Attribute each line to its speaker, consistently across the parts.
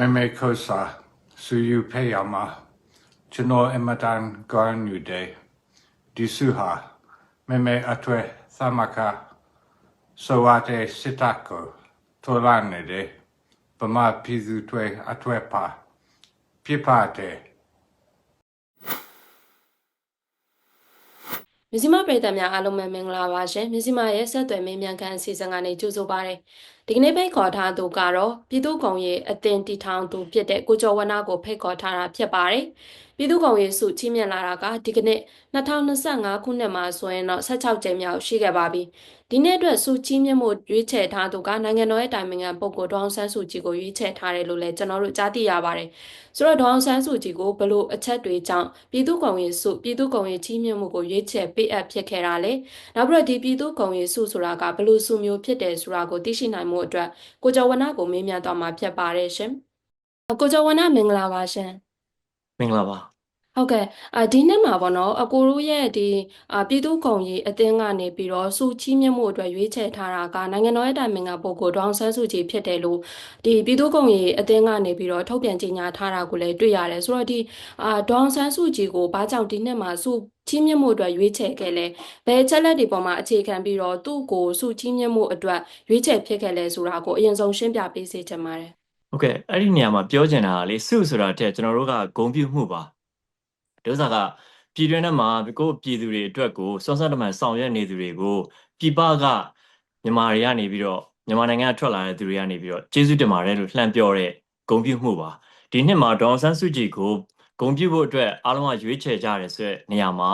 Speaker 1: မေမေခောစာဆူယူဖေယမကျွန်တော်အမတန်ကောင်းယူတဲ့ဒီစုဟာမေမေအထွေသမခဆိုဝါတဲ့စစ်တကိုထော်လာနေတဲ့ပမာပြည်သူတွေအထွေပါပြပါတဲ့
Speaker 2: မြစီမပရိသတ်များအားလုံးပဲမင်္ဂလာပါရှင်မြစီမရဲ့ဆက်သွယ်မင်းမြန်ခန့်အစီအစဉ်ကနေကြိုဆိုပါရစေ ဒီကနေ့ဖိတ်ခေါ်ထားသူကတော့ပြည်သူ့ကုံရေးအသင်တီထောင်သူဖြစ်တဲ့ကိုကျော်ဝနကိုဖိတ်ခေါ်ထားတာဖြစ်ပါတယ်ပြည်သူ့ကုံရေးစုချီးမြှင့်လာတာကဒီကနေ့2025ခုနှစ်မှာဆိုရင်တော့16ကြိမ်မြောက်ရှိခဲ့ပါပြီဒီနေ့အတွက်စုချီးမြှင့်မှုရွေးချယ်ထားသူကနိုင်ငံတော်ရဲ့တိုင်ပင်ခံပုဂ္ဂိုလ်ဒေါအောင်ဆန်းစုကြည်ကိုရွေးချယ်ထားတယ်လို့လည်းကျွန်တော်တို့ကြားသိရပါတယ်ဆိုတော့ဒေါအောင်ဆန်းစုကြည်ကိုဘလို့အချက်တွေကြောင့်ပြည်သူ့ကုံရေးစုပြည်သူ့ကုံရေးချီးမြှင့်မှုကိုရွေးချယ်ပေးအပ်ဖြစ်ခဲ့တာလေနောက်ပြီးတော့ဒီပြည်သူ့ကုံရေးစုဆိုတာကဘလို့စုမျိုးဖြစ်တယ်ဆိုတာကိုသိရှိနိုင်မှုအတွက်ကိုကျော်ဝနကိုမေးမြန်းသွားမှာဖြစ်ပါတယ်ရှင်ကိုကျော်ဝနမင်္ဂလာပါရှင်
Speaker 3: မင်္ဂလာပါ
Speaker 2: ဟုတ်ကဲ့အာဒီနေ့မှာပေါ့နော်အကိုတို့ရဲ့ဒီအာပြည်သူ့ကုံရေးအသင်းကနေပြီးတော့စုချီးမြှင့်မှုအတွက်ရွေးချယ်ထားတာကနိုင်ငံတော်ရဲ့တိုင်ပင်ခံပုဂ္ဂိုလ်ဒေါအောင်ဆန်းစုကြည်ဖြစ်တယ်လို့ဒီပြည်သူ့ကုံရေးအသင်းကနေပြီးတော့ထုတ်ပြန်ကြေညာထားတာကိုလည်းတွေ့ရတယ်ဆိုတော့ဒီအာဒေါအောင်ဆန်းစုကြည်ကိုဘာကြောင့်ဒီနှစ်မှာစုချီးမြှင့်မှုအတွက်ရွေးချယ်ခဲ့လဲဘယ်ချက်လက်တွေပေါ်မှာအခြေခံပြီးတော့သူ့ကိုစုချီးမြှင့်မှုအတွက်ရွေးချယ်ဖြစ်ခဲ့လဲဆိုတာကိုအရင်ဆုံးရှင်းပြပေးစေချင်ပါတယ်
Speaker 3: ဟုတ်ကဲ့အဲ့ဒီနေရာမှာပြောချင်တာကလေစုဆိုတာတဲ့ကျွန်တော်တို့ကဂုံပြုမှုပါ ဒုစရကပြည်တွင်းထဲမှာကိုယ့်ပြည်သူတွေအတွက်ကိုစွမ်းစွမ်းတမန်ဆောင်ရွက်နေသူတွေကိုပြည်ပကမြန်မာတွေကနေပြီးတော့မြန်မာနိုင်ငံကထွက်လာတဲ့သူတွေကနေပြီးတော့ကျေးဇူးတင်ပါတယ်လို့လှမ်းပြောတဲ့ဂုံပြုမှုပါဒီနှစ်မှာဒေါအောင်ဆန်းစုကြည်ကိုဂုံပြုဖို့အတွက်အားလုံးကရွေးချယ်ကြတယ်ဆိုတဲ့နေရာမှာ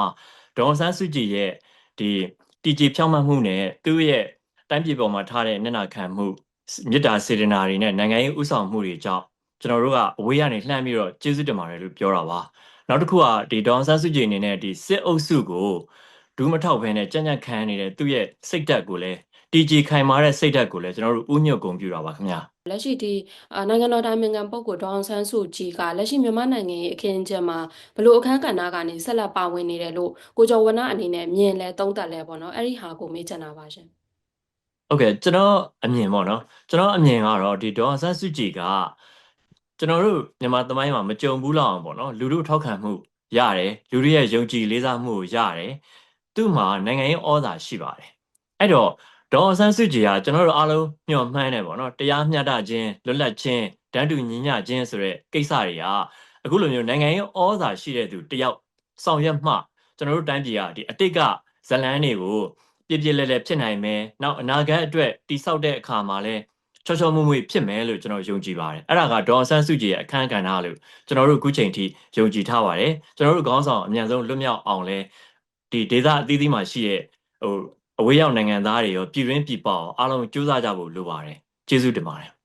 Speaker 3: ဒေါအောင်ဆန်းစုကြည်ရဲ့ဒီတည်ကြည်ဖြောင့်မတ်မှုနဲ့သူ့ရဲ့တိုင်းပြည်ပေါ်မှာထားတဲ့မျက်နှာခံမှုမေတ္တာစေတနာတွေနဲ့နိုင်ငံရေးဥဆောင်မှုတွေကြောင့်ကျွန်တော်တို့ကအဝေးကနေလှမ်းပြီးတော့ကျေးဇူးတင်ပါတယ်လို့ပြောတာပါ နောက်တစ်ခုကဒီဒေါန်ဆန်းစုကြည်အနေနဲ့ဒီစစ်အုပ်စုကိုဒူးမထောက်ဘဲနဲ့ကြံ့ကြံ့ခံနေတဲ့သူ့ရဲ့စိတ်ဓာတ်ကိုလည်းတီဂျီခိုင်မာတဲ့စိတ်ဓာတ်ကိုလည်းကျွန်တော်တို့ဥညွတ်ဂုံပြူတာပါခင်ဗျာ
Speaker 2: လက်ရှိဒီအာနိုင်ငံတော်တိုင်ပင်ခံပုဂ္ဂိုလ်ဒေါအောင်ဆန်းစုကြည်ကလက်ရှိမြန်မာနိုင်ငံရဲ့အခင်းအကျင်းမှာဘလို့အခမ်းကဏ္ဍကနေဆက်လက်ပါဝင်နေတယ်လို့ကိုကျော်ဝနအနေနဲ့မြင်လဲသုံးသပ်လဲပေါ့နော်အဲ့ဒီဟာကိုမေးချင်တာပါရှင်
Speaker 3: ဟုတ်ကဲ့ကျွန်တော်အမြင်ပေါ့နော်ကျွန်တော်အမြင်ကတော့ဒီဒေါန်ဆန်းစုကြည်က ကျွန်တော်တို့မြန်မာသမိုင်းမှာမကြုံဘူးလောက်အောင်ပေါ့နော်လူတို့ထောက်ခံမှုရတယ်လူတွေရဲ့ယုံကြည်လေးစားမှုကိုရတယ်သူ့မှာနိုင်ငံရေးဩဇာရှိပါတယ်အဲ့တော့ဒေါန်ဆန်းစုကြည်ကကျွန်တော်တို့အားလုံးညှော်မှန်းတယ်ပေါ့နော်တရားမျှတခြင်းလွတ်လပ်ခြင်းတန်းတူညီမျှခြင်းဆိုတဲ့ကိစ္စတွေကအခုလိုမျိုးနိုင်ငံရေးဩဇာရှိတဲ့သူတယောက်ဆောင်ရွက်မှကျွန်တော်တို့တိုင်းပြည်ကဒီအတိတ်ကဇလန်းတွေကိုပြည့်ပြည့်လဲလဲဖြစ်နိုင်မယ်။နောက်အနာဂတ်အတွက်တိဆောက်တဲ့အခါမှာလဲ ချောချောမွေ့မွေ့ဖြစ်မယ်လို့ကျွန်တော်ယုံကြည်ပါတယ်။အဲ့ဒါကဒေါ်အောင်ဆန်းစုကြည်ရဲ့အခမ်းကဏ္ဍလို့ကျွန်တော်တို့အခုချိန်ထိယုံကြည်ထားပါတယ်။ကျွန်တော်တို့ခေါင်းဆောင်အမြန်ဆုံးလွတ်မြောက်အောင်လဲဒီဒေသအသီးသီးမှာရှိတဲ့ဟိုအဝေးရောက်နိုင်ငံသားတွေရောပြည်တွင်းပြည်ပအောင်အားလုံးကြိုးစားကြဖို့လိုပါတယ်။ကျေးဇူးတင်ပါတယ်။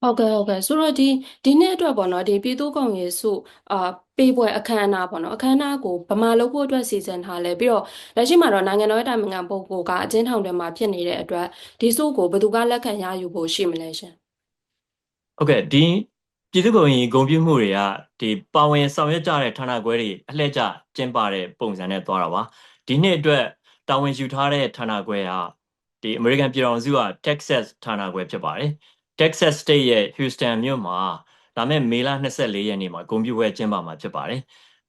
Speaker 2: ဟုတ်ကဲ့ဟုတ်ကဲ့ဆိုတော့ဒီဒီနေ့အတွက်ပေါ့နော်ဒီပြည်သူ့ကောင်ရေးစုအာ ပေးပွဲအခမ်းအနားပေါ့နော်အခမ်းအနားကိုဗမာလုပ်ဖို့အတွက်စီစဉ်ထားလဲပြီးတော့လက်ရှိမှာတော့နိုင်ငံတော်ရဲ့တာဝန်ခံပုဂ္ဂိုလ်ကအကျဉ်းထောင်ထဲမှာဖြစ်နေတဲ့အတွက်ဒီစုကိုဘယ်သူကလက်ခံရယူဖို့ရှိမလဲရှင်
Speaker 3: ဟုတ်ကဲ့ဒီပြည်သူ့ဂုဏ်ကြီးဂုဏ်ပြုမှုတွေကဒီပါဝင်ဆောင်ရွက်ကြတဲ့ဌာနခွဲတွေအလှည့်ကျကျင်းပတဲ့ပုံစံနဲ့သွားတာပါဒီနှစ်အတွက်တာဝန်ယူထားတဲ့ဌာနခွဲကဒီ American ပြည်ထောင်စုက Texas ဌာနခွဲဖြစ်ပါတယ် Texas State ရဲ့ Houston မြို့မှာ လာမယ့်မေလ24ရက်နေ့မှာဂုဏ်ပြုပွဲကျင်းပမှာဖြစ်ပါတယ်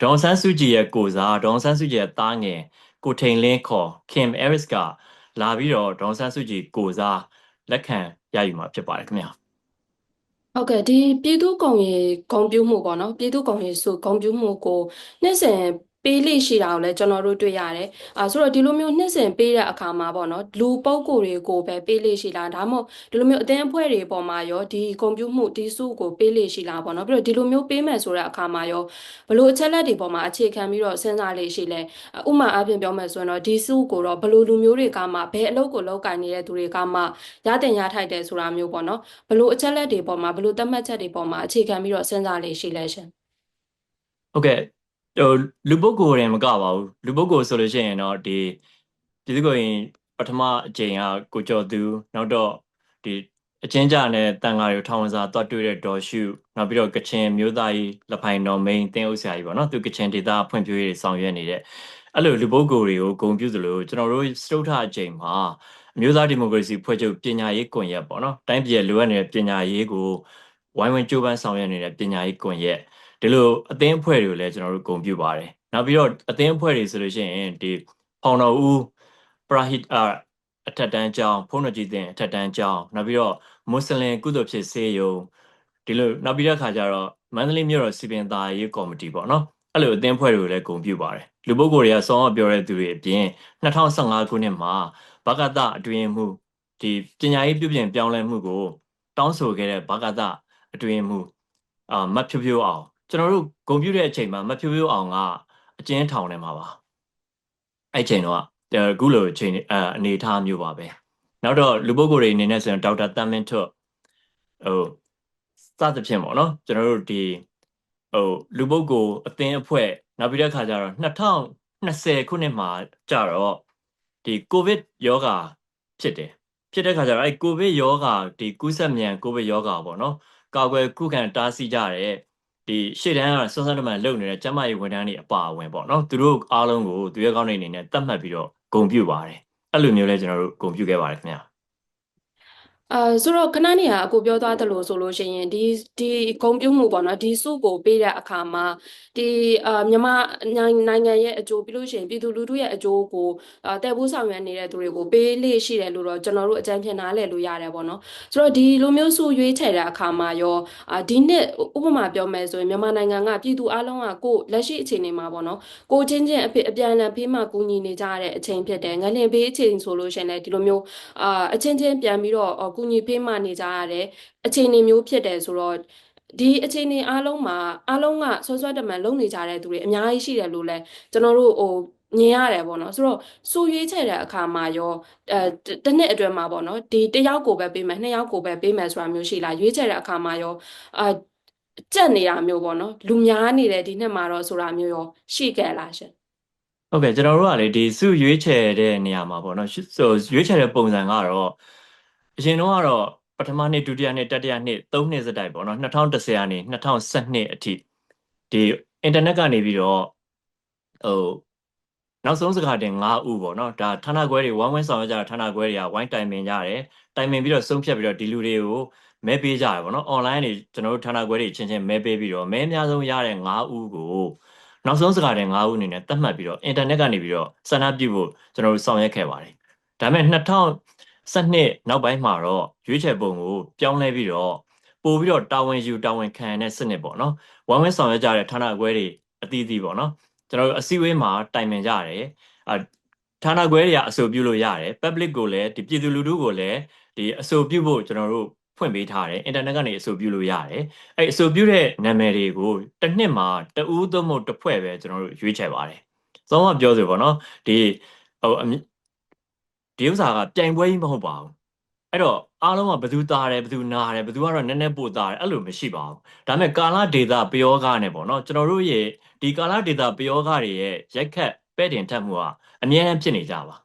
Speaker 3: ဒေါန်ဆန်းစုကြည်ရဲ့ကိုစားဒေါန်ဆန်းစုကြည်ရဲ့သားငယ်ကိုထိန်လင်းခေါ် Kim Harris ကလာပြီးတော့ဒေါန်ဆန်းစုကြည်ကိုစားလက်ခံရယူမှာဖြစ်ပါတယ်ခင်ဗျာ
Speaker 2: ဟုတ်ကဲ့ဒီပြည်သူ့ကောင်ရေးဂုဏ်ပြုမှုပေါ့နော်ပြည်သူ့ကောင်ရေးစုဂုဏ်ပြုမှုကိုနှစ်စဉ် ပေးလိရှိတာကိုလည်းကျွန်တော်တို့တွေ့ရတယ်။အာဆိုတော့ဒီလိုမျိုးနှစ်စဉ်ပေးတဲ့အခါမှာပေါ့နော်လူပုဂ္ဂိုလ်တွေကိုပဲပေးလိရှိလားဒါမှမဟုတ်ဒီလိုမျိုးအသင်းအဖွဲ့တွေပေါ်မှာရောဒီဂုဏ်ပြုမှုဒီစုကိုပေးလိရှိလားပေါ့နော်ပြီးတော့ဒီလိုမျိုးပေးမယ်ဆိုတဲ့အခါမှာရောဘလို့အချက်လက်တွေပေါ်မှာအခြေခံပြီးတော့စဉ်းစားလိရှိလဲဥမာအပြင်ပြောမယ်ဆိုရင်တော့ဒီစုကိုတော့ဘလို့လူမျိုးတွေကမှဘယ်အလုပ်ကိုလုပ်ကင်နေတဲ့သူတွေကမှရတင်ရထိုက်တယ်ဆိုတာမျိုးပေါ့နော်ဘလို့အချက်လက်တွေပေါ်မှာဘလို့သတ်မှတ်ချက်တွေပေါ်မှာအခြေခံပြီးတော့စဉ်းစားလိရှိလဲရှင်
Speaker 3: ဟုတ်ကဲ့ ဟိုလူပုဂ္ဂိုလ်ရင်မကပါဘူးလူပုဂ္ဂိုလ်ဆိုလို့ရှိရင်တော့ဒီပြည်သူ့ကိုယ်ရင်ပထမအကြိမ်ကကိုကျော်သူနောက်တော့ဒီအချင်းကြနဲ့တန်ဃာတွေထောင်ဝင်စာတွတ်တွေ့တဲ့ဒေါ်ရှုနောက်ပြီးတော့ကချင်မျိုးသားကြီးလက်ဖိုင်တော်မိန်တင်းဥဆရာကြီးပေါ့နော်သူကချင်ဒေသဖွံ့ဖြိုးရေးဆောင်ရွက်နေတဲ့အဲ့လိုလူပုဂ္ဂိုလ်တွေကိုဂုဏ်ပြုသလိုကျွန်တော်တို့စတုထအကြိမ်မှာအမျိုးသားဒီမိုကရေစီဖွဲ့ချုပ်ပညာရေးကွန်ရက်ပေါ့နော်တိုင်းပြည်ရဲ့လိုအပ်နေတဲ့ပညာရေးကိုဝိုင်းဝန်းကြိုးပမ်းဆောင်ရွက်နေတဲ့ပညာရေးကွန်ရက် ဒီလိုအသင်းအဖွဲ့တွေကိုလည်းကျွန်တော်တို့ဂုဏ်ပြုပါတယ်နောက်ပြီးတော့အသင်းအဖွဲ့တွေဆိုလို့ရှိရင်ဒီဖောင်တော်ဦးပရာဟိတအထက်တန်းကျောင်းဖုန်းတော်ကြီးတင်အထက်တန်းကျောင်းနောက်ပြီးတော့မွတ်စလင်ကုသိုလ်ဖြစ်စေယုံဒီလိုနောက်ပြီးတဲ့ခါကျတော့မန္တလေးမြို့တော်စီပင်သားရေးကော်မတီပေါ့နော်အဲ့လိုအသင်းဖွဲ့တွေကိုလည်းဂုဏ်ပြုပါတယ်လူပုဂ္ဂိုလ်တွေကစောင်းအောင်ပြောတဲ့သူတွေအပြင်2015ခုနှစ်မှာဘဂတအတွင်မှုဒီပညာရေးပြုပြင်ပြောင်းလဲမှုကို တောင်းဆိုခဲ့တဲ့ဘဂတအတွင်မှုအာမတ်ဖြိုးဖြိုးအောင် ကျွန်တော်တို့ဂုဏ်ပြုတဲ့အချိန်မှာမတ်ဖြိုးဖြိုးအောင်ကအကျဉ်းထောင်ထဲမှာပါအဲ့ချိန်တော့အခုလိုအချိန်အအနေအထားမျိုးပါပဲနောက်တော့လူပုဂ္ဂိုလ်တွေအနေနဲ့ဆိုရင်ဒေါက်တာတမ်းမင်းထွတ်ဟိုစသဖြင့်ပေါ့နော်ကျွန်တော်တို့ဒီဟိုလူပုဂ္ဂိုလ်အသင်းအဖွဲ့နောက်ပြီးတဲ့ခါကျတော့2020ခုနှစ်မှာကြတော့ဒီကိုဗစ်ယောဂါဖြစ်တယ်ဖြစ်တဲ့ခါကျတော့အဲကိုဗစ်ယောဂါဒီကူးစက်မြန်ကိုဗစ်ယောဂါပေါ့နော်ကာကွယ်ကုခံတားဆီးကြတဲ့ ဒီရှေ့တန်းကစွန်းစွန်းတမန်လုပ်နေတဲ့ကျန်းမာရေးဝန်ထမ်းတွေအပါအဝင်ပေါ့နော်သူတို့အားလုံးကိုသူရဲကောင်းတွေအနေနဲ့တတ်မှတ်ပြီးတော့ဂုဏ်ပြုပါတယ်အဲ့လိုမျိုးလဲကျွန်တော်တို့ဂုဏ်ပြုခဲ့ပါတယ်ခင်ဗျာ
Speaker 2: အာဆိုတော့ခဏနေရအကိုပြောသွားသလိုဆိုလို့ရှိရင်ဒီဒီဂုံပြုမှုပေါ့နော်ဒီစုကိုပေးတဲ့အခါမှာဒီအာမြန်မာနိုင်နိုင်ငံရဲ့အကျိုးပြီးလို့ရှိရင်ပြည်သူလူထုရဲ့အကျိုးကိုအာတည်ဖို့ဆောင်ရွက်နေတဲ့သူတွေကိုပေးလေ့ရှိတယ်လို့တော့ကျွန်တော်တို့အကြံဖြင့်နားလည်လို့ရတယ်ပေါ့နော်ဆိုတော့ဒီလိုမျိုးစုရွေးချယ်တဲ့အခါမှာရောအာဒီနှစ်ဥပမာပြောမယ်ဆိုရင်မြန်မာနိုင်ငံကပြည်သူအလုံးကကိုလက်ရှိအခြေအနေမှာပေါ့နော်ကိုချင်းချင်းအဖြစ်အပြန်အလှန်ဖေးမှကူညီနေကြတဲ့အချိန်ဖြစ်တယ်ငလင်ဖေးအချိန်ဆိုလို့ရှိရင်လည်းဒီလိုမျိုးအာအချင်းချင်းပြန်ပြီးတော့ကူညီဖေးမှနေကြရတဲ့အခြေအနေမျိုးဖြစ်တယ်ဆိုတော့ဒီအခြေအနေအားလုံးမှာအားလုံးကဆွဆွတမန်လုံနေကြတဲ့သူတွေအများကြီးရှိတယ်လို့လဲကျွန်တော်တို့ဟိုမြင်ရတယ်ပေါ့နော်ဆိုတော့စူရွေးချယ်တဲ့အခါမှာရောအဲတစ်နှစ်အတွင်းမှာပေါ့နော်ဒီတစ်ယောက်ကိုပဲပေးမယ်နှစ်ယောက်ကိုပဲပေးမယ်ဆိုတာမျိုးရှိလားရွေးချယ်တဲ့အခါမှာရောအာကြက်နေတာမျိုးပေါ့နော်လူများနေတဲ့ဒီနှစ်မှာတော့ဆိုတာမျိုးရောရှိခဲ့လားရှင်
Speaker 3: ဟုတ်ကဲ့ကျွန်တော်တို့ကလေဒီစုရွေးချယ်တဲ့နေရာမှာပေါ့နော်ဆိုရွေးချယ်တဲ့ပုံစံကတော့ အရင်တော့ကတော့ပထမနှစ်ဒုတိယနှစ်တတိယနှစ်သုံးနှစ်စတိုက်ပေါ့နော်2010ကနေ2012အထိဒီအင်တာနက်ကနေပြီးတော့ဟိုနောက်ဆုံးစကားတင်5ဦးပေါ့နော်ဒါဌာနခွဲတွေဝိုင်းဝန်းဆောင်ရွက်ကြတာဌာနခွဲတွေကဝိုင်းတိုင်ပင်ကြတယ်တိုင်ပင်ပြီးတော့ဆုံးဖြတ်ပြီးတော့ဒီလူတွေကိုမဲပေးကြတယ်ပေါ့နော် online တွေကျွန်တော်တို့ဌာနခွဲတွေချင်းချင်းမဲပေးပြီးတော့မဲအများဆုံးရတဲ့5ဦးကိုနောက်ဆုံးစကားတင်5ဦးအနေနဲ့သတ်မှတ်ပြီးတော့အင်တာနက်ကနေပြီးတော့ဆန္ဒပြုဖို့ကျွန်တော်တို့ဆောင်ရွက်ခဲ့ပါတယ်ဒါပေမဲ့ 2012နောက်ပိုင်းမှာတော့ရွေးချယ်ပုံကိုပြောင်းလဲပြီးတော့ပို့ပြီးတော့တာဝန်ယူတာဝန်ခံတဲ့စနစ်ပေါ့နော်ဝမ်းဝဲဆောင်ရွက်ကြတဲ့ဌာနခွဲတွေအသီးသီးပေါ့နော်ကျွန်တော်တို့အစည်းအဝေးမှာတိုင်ပင်ကြတယ်အဌာနခွဲတွေကအဆိုပြုလို့ရတယ် public ကိုလည်းဒီပြည်သူလူထုကိုလည်းဒီအဆိုပြုဖို့ကျွန်တော်တို့ဖွင့်ပေးထားတယ်အင်တာနက်ကနေအဆိုပြုလို့ရတယ်အဲ့အဆိုပြုတဲ့နာမည်တွေကိုတစ်နှစ်မှာတဦးသို့မဟုတ်တစ်ဖွဲ့ပဲကျွန်တော်တို့ရွေးချယ်ပါတယ်သုံးမပြောဆိုပေါ့နော်ဒီဟို ဒီဥစ္စာကပြိုင်ပွဲကြီးမဟုတ်ပါဘူးအဲ့တော့အားလုံးကဘယ်သူသားတယ်ဘယ်သူနာတယ်ဘယ်သူကတော့နည်းနည်းပို့သားတယ်အဲ့လိုမရှိပါဘူးဒါပေမဲ့ကာလဒေတာပယောဂနဲ့ပေါ့နော်ကျွန်တော်တို့ရဲ့ဒီကာလဒေတာပယောဂတွေရဲ့ရက်ခတ်ပဲ့တင်ထက်မှုကအမြဲတမ်းဖြစ်နေကြပါ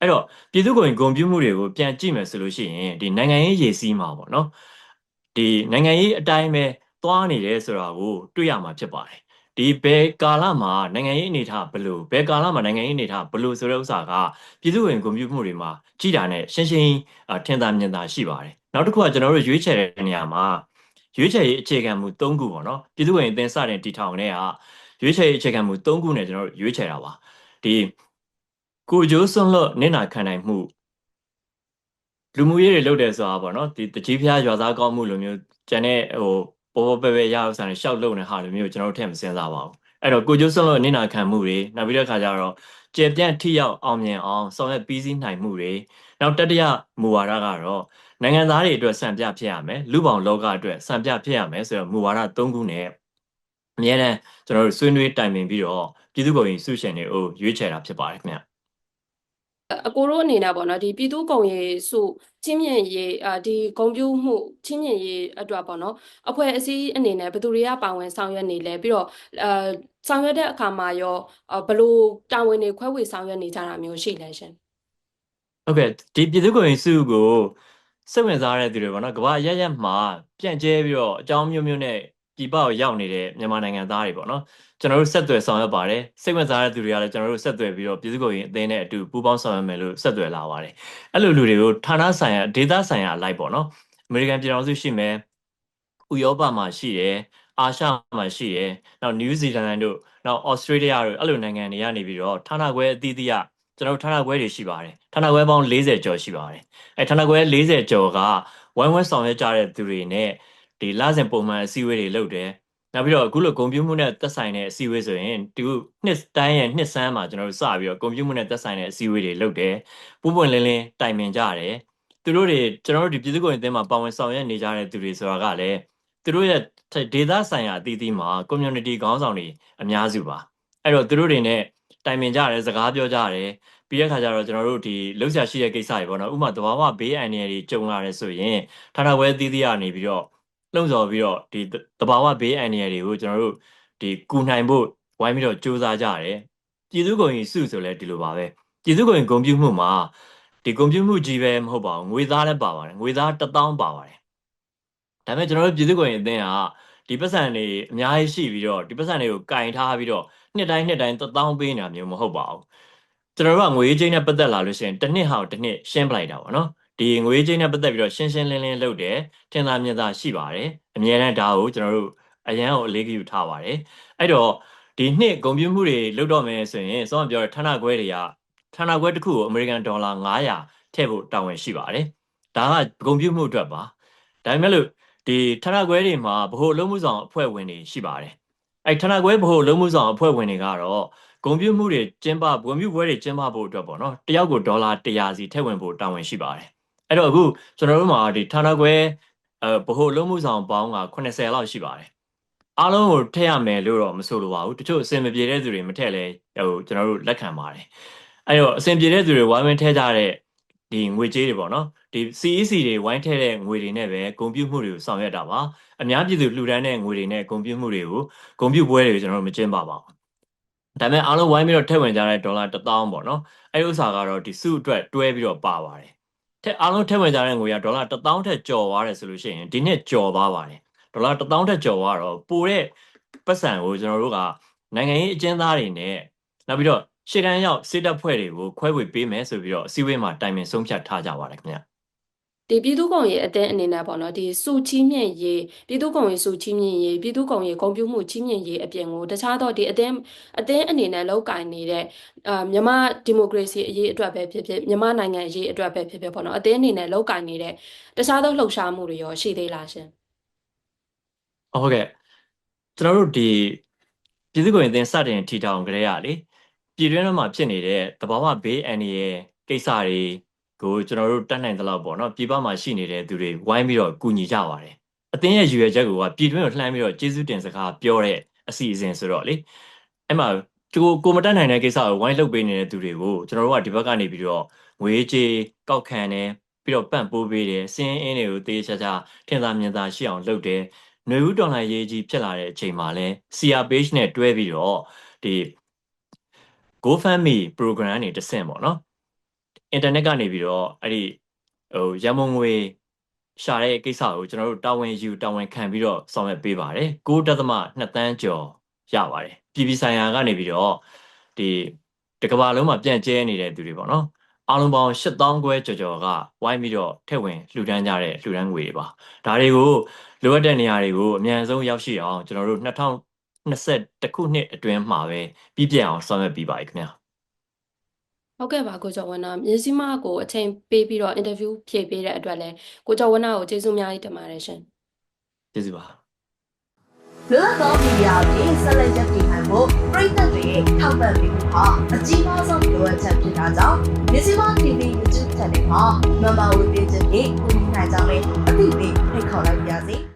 Speaker 3: အဲ့တော့ပြည်သူ့ကိုယ်ဂုဏ်ပြုမှုတွေကိုပြန်ကြည့်မယ်ဆိုလို့ရှိရင်ဒီနိုင်ငံရေးရည်စည်းမှာပေါ့နော်ဒီနိုင်ငံရေးအတိုင်းပဲသွားနေတယ်ဆိုတာကိုတွေ့ရမှာဖြစ်ပါတယ် ဒီဘယ်ကာလမှာနိုင်ငံရေးအနေထားဘယ်လိုဘယ်ကာလမှာနိုင်ငံရေးအနေထားဘယ်လိုဆိုတဲ့ဥစ္စာကပြည်သူ့ဝင်ဂုဏ်ပြုမှုတွေမှာကြည်တာနဲ့ရှင်းရှင်းထင်သာမြင်သာရှိပါတယ်နောက်တစ်ခုကကျွန်တော်တို့ရွေးချယ်တဲ့နေရာမှာရွေးချယ်ရေးအခြေခံမူ၃ခုပေါ့နော်ပြည်သူ့ဝင်အသင်းစတင်တည်ထောင်တဲ့ကရွေးချယ်ရေးအခြေခံမူ၃ခုနဲ့ကျွန်တော်တို့ရွေးချယ်တာပါဒီကိုကျိုးစွန့်လွတ်နင့်နာခံနိုင်မှုလူမှုရေးတွေလုပ်တယ်ဆိုတာပေါ့နော်ဒီတကြီးဖျားရွာသားကောင်းမှုလိုမျိုးကျန်တဲ့ဟို ပေါ်ပေါ်ပဲပဲရအောင်ဆိုင်ရှောက်လုံနေဟာလိုမျိုးကျွန်တော်တို့ထည့်မစင်းစားပါဘူးအဲ့တော့ကိုကျိုးစွန့်လွတ်နင့်နာခံမှုတွေနောက်ပြီးတော့ခါကျတော့ကျေပြန့်ထိရောက်အောင်မြင်အောင်ဆောင်ရွက်ပြီးစီးနိုင်မှုတွေနောက်တတိယမူဝါဒကတော့နိုင်ငံသားတွေအတွက်စံပြဖြစ်ရမယ်လူပေါင်းလောကအတွက်စံပြဖြစ်ရမယ်ဆိုတော့မူဝါဒ၃ခုနဲ့အများနဲ့ကျွန်တော်တို့ဆွေးနွေးတိုင်ပင်ပြီးတော့ပြည်သူ့ကိုယ်ရင်စုရှင်တွေကိုရွေးချယ်တာဖြစ်ပါတယ်ခင်ဗျ
Speaker 2: အကိုတို့အနေနဲ့ပေါ့နော်ဒီပြည်သူ့ကုံရေးစုချင်းမြင့်ရေးအာဒီဂုံပြူမှုချင်းမြင့်ရေးအတွက်ပေါ့နော်အဖွဲ့အစည်းအနေနဲ့ဘယ်သူတွေကပါဝင်ဆောင်ရွက်နေလဲပြီးတော့အာဆောင်ရွက်တဲ့အခါမှာရောဘယ်လိုတာဝန်တွေခွဲဝေဆောင်ရွက်နေကြတာမျိုးရှိလဲရှင်
Speaker 3: ဟုတ်ကဲ့ဒီပြည်သူ့ကိုယ်ရင်စုကိုစိတ်ဝင်စားတဲ့သူတွေပေါ့နော်ကမ္ဘာရက်ရက်မှာပြန့်ကျဲပြီးတော့အကြောင်းမျိုးမျိုးနဲ့ ပြည်ပကိုရောက်နေတဲ့မြန်မာနိုင်ငံသားတွေပေါ့နော်ကျွန်တော်တို့ဆက်သွယ်ဆောင်ရွက်ပါတယ်စိတ်ဝင်စားတဲ့သူတွေကလည်းကျွန်တော်တို့ဆက်သွယ်ပြီးတော့ပြည်သူ့ကိုယ်ရင်အသင်းနဲ့အတူပူးပေါင်းဆောင်ရွက်မယ်လို့ဆက်သွယ်လာပါတယ်အဲ့လိုလူတွေကိုဌာနဆိုင်ရာဒေသဆိုင်ရာအလိုက်ပေါ့နော်အမေရိကန်ပြည်ထောင်စုရှိမယ်ဥဥရောပမှာရှိတယ်အာရှမှာရှိတယ်နောက်နယူးဇီလန်တို့နောက်ဩစတြေးလျတို့အဲ့လိုနိုင်ငံတွေကနေပြီးတော့ဌာနခွဲအသီးသီးကကျွန်တော်တို့ဌာနခွဲတွေရှိပါတယ်ဌာနခွဲပေါင်း40ကျော်ရှိပါတယ်အဲဌာနခွဲ40ကျော်ကဝိုင်းဝန်းဆောင်ရွက်ကြတဲ့သူတွေနဲ့ ဒီလစဉ်ပုံမှန်အစည်းအဝေးတွေလုပ်တယ်နောက်ပြီးတော့အခုလိုကွန်ပျူတာမှုနဲ့သက်ဆိုင်တဲ့အစည်းအဝေးဆိုရင်ဒီနှစ်တိုင်းရဲ့နှစ်ဆန်းမှာကျွန်တော်တို့စပြီးတော့ကွန်ပျူတာမှုနဲ့သက်ဆိုင်တဲ့အစည်းအဝေးတွေလုပ်တယ်ပူပွင့်လင်းလင်းတိုင်ပင်ကြတယ်သူတို့တွေကျွန်တော်တို့ဒီပြည်သူ့ကိုယ်အသင်းမှာပါဝင်ဆောင်ရွက်နေကြတဲ့သူတွေဆိုတာကလည်းသူတို့ရဲ့ဒေသဆိုင်ရာအသီးသီးမှာ community ခေါင်းဆောင်တွေအများစုပါအဲ့တော့သူတို့တွေနဲ့တိုင်ပင်ကြတယ်စကားပြောကြတယ်ပြီးတဲ့ခါကျတော့ကျွန်တော်တို့ဒီလှုပ်ရှားရှိတဲ့ကိစ္စတွေပေါ့နော်ဥပမာသဘာဝဘေးအန္တရာယ်တွေကြုံလာတယ်ဆိုရင်ဌာနဝဲအသီးသီးကနေပြီးတော့ လှုံ့ဆော်ပြီးတော့ဒီသဘာဝဘေးအန္တရာယ်တွေကိုကျွန်တော်တို့ဒီကူနိုင်ဖို့ဝိုင်းပြီးတော့စူးစမ်းကြတယ်ပြည်သူ့ကိုယ်ရင်စုဆိုလဲဒီလိုပါပဲပြည်သူ့ကိုယ်ရင်ဂုဏ်ပြုမှုမှာဒီဂုဏ်ပြုမှုကြီးပဲမဟုတ်ပါဘူးငွေသားလည်းပါပါတယ်ငွေသား1000ပါပါတယ်ဒါပေမဲ့ကျွန်တော်တို့ပြည်သူ့ကိုယ်ရင်အသင်းကဒီပတ်စံတွေအများကြီးရှိပြီးတော့ဒီပတ်စံတွေကိုကင်ထားပြီးတော့နှစ်တိုင်းနှစ်တိုင်း1000ပေးနေတာမျိုးမဟုတ်ပါဘူးကျွန်တော်တို့ကငွေကြေးနဲ့ပတ်သက်လာလို့ရှိရင်တစ်နှစ်ဟာတစ်နှစ်ရှင်းပလိုက်တာပေါ့နော် ဒီငွေကြေးနဲ့ပတ်သက်ပြီးတော့ရှင်းရှင်းလင်းလင်းလုပ်တယ်ထင်သာမြင်သာရှိပါတယ်အများနဲ့ဒါကိုကျွန်တော်တို့အရန်ကိုအလေးပြုထားပါတယ်အဲ့တော့ဒီနှစ်ဂုဏ်ပြုမှုတွေလုပ်တော့မယ်ဆိုရင်စောစောပြောတဲ့ဌာနခွဲတွေကဌာနခွဲတစ်ခုကိုအမေရိကန်ဒေါ်လာ900ထည့်ဖို့တာဝန်ရှိပါတယ်ဒါကဂုဏ်ပြုမှုအတွက်ပါဒါပေမဲ့လို့ဒီဌာနခွဲတွေမှာဗဟိုအလုံးမှုဆောင်အဖွဲ့ဝင်တွေရှိပါတယ်အဲ့ဌာနခွဲဗဟိုအလုံးမှုဆောင်အဖွဲ့ဝင်တွေကတော့ဂုဏ်ပြုမှုတွေကျင်းပဂုဏ်ပြုပွဲတွေကျင်းပဖို့အတွက်ပေါ့နော်တယောက်ကိုဒေါ်လာ100စီထည့်ဝင်ဖို့တာဝန်ရှိပါတယ် အဲ့တော့အခုကျွန်တော်တို့မှာဒီဌာနခွဲအဲဗဟိုအလုံးမှုဆောင်ပေါင်းက80လောက်ရှိပါတယ်အားလုံးကိုထည့်ရမယ်လို့တော့မဆိုလိုပါဘူးတချို့အဆင်မပြေတဲ့သူတွေမထည့်လဲဟိုကျွန်တော်တို့လက်ခံပါတယ်အဲ့တော့အဆင်ပြေတဲ့သူတွေဝိုင်းဝန်းထည့်ကြတဲ့ဒီငွေကြေးတွေပေါ့နော်ဒီ CEC တွေဝိုင်းထည့်တဲ့ငွေတွေနဲ့ပဲဂုဏ်ပြုမှုတွေကိုဆောင်ရွက်တာပါအများပြည်သူလှူဒန်းတဲ့ငွေတွေနဲ့ဂုဏ်ပြုမှုတွေကိုဂုဏ်ပြုပွဲတွေကိုကျွန်တော်တို့မကျင်းပပါဘူးဒါပေမဲ့အားလုံးဝိုင်းပြီးတော့ထည့်ဝင်ကြတဲ့ဒေါ်လာ1000ပေါ့နော်အဲ့ဒီဥစ္စာကတော့ဒီစုအတွက်တွဲပြီးတော့ပါပါတယ် ထက်အားလုံးထည့်ဝင်ကြတဲ့ငွေကဒေါ်လာ1000ထက်ကျော်သွားတယ်ဆိုလို့ရှိရင်ဒီနှစ်ကျော်သွားပါတယ်ဒေါ်လာ1000ထက်ကျော်သွားတော့ပိုတဲ့ပတ်စံကိုကျွန်တော်တို့ကနိုင်ငံရေးအကျဉ်းသားတွေနဲ့နောက်ပြီးတော့ရှေ့တန်းရောက်စစ်တပ်ဖွဲ့တွေကိုခွဲဝေပေးမယ်ဆိုပြီးတော့အစည်းအဝေးမှာတိုင်ပင်ဆုံးဖြတ်ထားကြပါတယ်ခင်ဗျ
Speaker 2: ဒီပြည်သူ့ကောင်ရေးအသင်းအနေနဲ့ပေါ့နော်ဒီစုချီးမြှင့်ရေးပြည်သူ့ကောင်ရေးစုချီးမြှင့်ရေးပြည်သူ့ကောင်ရေးဂုဏ်ပြုမှုချီးမြှင့်ရေးအပြင်ကိုတခြားသောဒီအသင်းအသင်းအနေနဲ့လောက်ကင်နေတဲ့အာမြန်မာဒီမိုကရေစီအရေးအတွက်ပဲဖြစ်ဖြစ်မြန်မာနိုင်ငံအရေးအတွက်ပဲဖြစ်ဖြစ်ပေါ့နော်အသင်းအနေနဲ့လောက်ကင်နေတဲ့တခြားသောလှုပ်ရှားမှုတွေရောရှိသေးလားရှင်
Speaker 3: ဟုတ်ကဲ့ကျွန်တော်တို့ဒီပြည်သူ့ကိုယ်ရင်အသင်းစတင်ထီထောင်ကြတဲ့ရလေပြည်တွင်းထဲမှာဖြစ်နေတဲ့တဘာဝဘေးအန္တရာယ်ကိစ္စတွေ ကိုကျွန်တော်တို့တတ်နိုင်သလောက်ပေါ့နော်ပြည်ပမှာရှိနေတဲ့သူတွေဝိုင်းပြီးတော့ကူညီကြပါတယ်အသင်းရဲ့ရည်ရွယ်ချက်ကိုကပြည်တွင်းကိုလှမ်းပြီးတော့ကျေးဇူးတင်စကားပြောတဲ့အစီအစဉ်ဆိုတော့လေအဲ့မှာကိုကိုမတတ်နိုင်တဲ့ကိစ္စကိုဝိုင်းလုပ်ပေးနေတဲ့သူတွေကိုကျွန်တော်တို့ကဒီဘက်ကနေပြီးတော့ငွေကြေးကောက်ခံတယ်ပြီးတော့ပန့်ပိုးပေးတယ်စင်းအင်းတွေကိုတေးချာချာထင်သာမြင်သာရှိအောင်လုပ်တယ်ຫນွေဦးတော်လှန်ရေးကြီးဖြစ်လာတဲ့အချိန်မှာလဲ CR page နဲ့တွဲပြီးတော့ဒီ GoFundMe program နေတစ်ဆင့်ပေါ့နော် အင်တာနက်ကနေပြီးတော့အဲ့ဒီဟိုရန်မုံငွေရှာတဲ့ကိစ္စကိုကျွန်တော်တို့တာဝန်ယူတာဝန်ခံပြီးတော့ဆောင်ရွက်ပေးပါတယ်9.2တန်းကျော်ရပါတယ်ပြည်ပြည်ဆိုင်ရာကနေပြီးတော့ဒီတကဘာလုံးမှာပြန့်ကျဲနေတဲ့သူတွေပေါ့နော်အားလုံးပေါင်း8000ခွဲကျော်ကျော်ကဝိုင်းပြီးတော့ထည့်ဝင်လှူဒန်းကြတဲ့လှူဒန်းငွေတွေပါဒါတွေကိုလိုအပ်တဲ့နေရာတွေကိုအမြန်ဆုံးရောက်ရှိအောင်ကျွန်တော်တို့2021ခုနှစ်အတွင်းမှာပဲပြည့်ပြည့်အောင်ဆောင်ရွက်ပြီးပါပြီခင်ဗျာ
Speaker 2: ဟုတ်ကဲ့ပါကိုကျော်ဝနမြင်းစည်းမကိုအချိန်ပေးပြီးတော့အင်တာဗျူးဖြေပေးတဲ့အတွက်လည်းကိုကျော်ဝနကိုကျေးဇူးအများကြီးတင်ပါတယ်ရှင်
Speaker 3: ကျေးဇူးပါ
Speaker 4: လွတ်သောမီဒီယာတွေဆက်လက်ရပ်တည်နိုင်ဖို့ပြည်သက်တွေထောက်ပံ့ပေးမှုဟာအကြီးမားဆုံးလိုအပ်ချက်ဖြစ်တာကြောင့်မြစီမ TV YouTube Channel မှာ Member ဝင်ပေးခြင်းဖြင့်ကူညီနိုင်ကြမယ်အသိပေးဖိတ်ခေါ်လိုက်ပါရစေ။